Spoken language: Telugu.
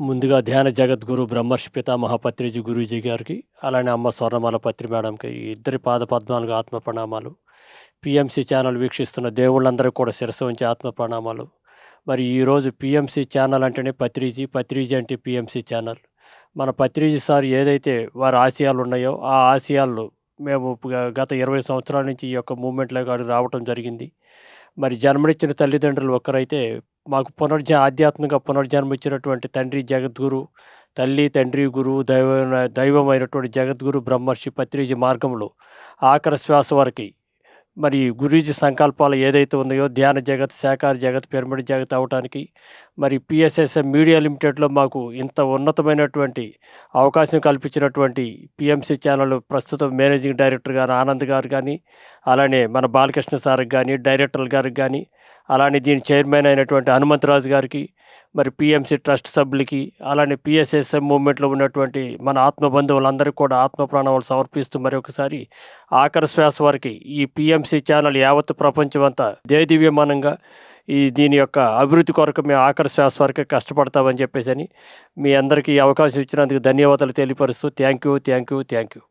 ముందుగా ధ్యాన జగద్గురు బ్రహ్మర్షి పితామహ పత్రిజీ గురూజీ గారికి అలానే అమ్మ స్వర్ణమాల పత్రి మేడంకి ఇద్దరి పాద పద్నాలుగు ఆత్మ ప్రణామాలు. పిఎంసి ఛానల్ వీక్షిస్తున్న దేవుళ్ళందరూ కూడా శిరస్సు ఉంచి ఆత్మ ప్రణామాలు. మరి ఈరోజు పిఎంసి ఛానల్ అంటేనే పత్రిజీ పత్రిజీ అంటే పిఎంసి ఛానల్. మన పత్రిజీ సార్ ఏదైతే వారి ఆశయాలు ఉన్నాయో ఆ ఆశయాలు మేము గత ఇరవై సంవత్సరాల నుంచి ఈ యొక్క మూమెంట్లో అడుగు రావటం జరిగింది. మరి జన్మనిచ్చిన తల్లిదండ్రులు ఒక్కరైతే మాకు పునర్జ ఆధ్యాత్మిక పునర్జన్మ ఇచ్చినటువంటి తండ్రి జగద్గురు తల్లి తండ్రి గురువు దైవ దైవమైనటువంటి జగద్గురు బ్రహ్మర్షి పత్రిజీ మార్గంలో ఆఖరి శ్వాస వరకు. మరి గురూజీ సంకల్పాలు ఏదైతే ఉన్నాయో ధ్యాన జగత్ శాఖార జగత్ పిరమిడ్ జగత్ అవటానికి మరి పిఎస్ఎస్ఎం మీడియా లిమిటెడ్లో మాకు ఇంత ఉన్నతమైనటువంటి అవకాశం కల్పించినటువంటి పిఎంసీ ఛానల్ ప్రస్తుతం మేనేజింగ్ డైరెక్టర్ గారు ఆనంద్ గారు కానీ అలానే మన బాలకృష్ణ సార్కి కానీ డైరెక్టర్ గారికి కానీ అలానే దీని చైర్మన్ అయినటువంటి హనుమంతరాజు గారికి మరి పిఎంసి ట్రస్ట్ సభ్యులకి అలానే పిఎస్ఎస్ఎం మూమెంట్లో ఉన్నటువంటి మన ఆత్మ బంధువులందరికీ కూడా ఆత్మ ప్రాణాలు సమర్పిస్తూ మరొకసారి ఆఖరి శ్వాస వరకు ఈ పిఎంసి ఛానల్ యావత్ ప్రపంచం అంతా దేదివ్యమానంగా ఈ దీని యొక్క అభివృద్ధి కొరకు మేము ఆఖరి శ్వాస వరకు కష్టపడతామని చెప్పేసి అని మీ అందరికీ అవకాశం ఇచ్చినందుకు ధన్యవాదాలు తెలియపరుస్తూ thank you thank you thank you.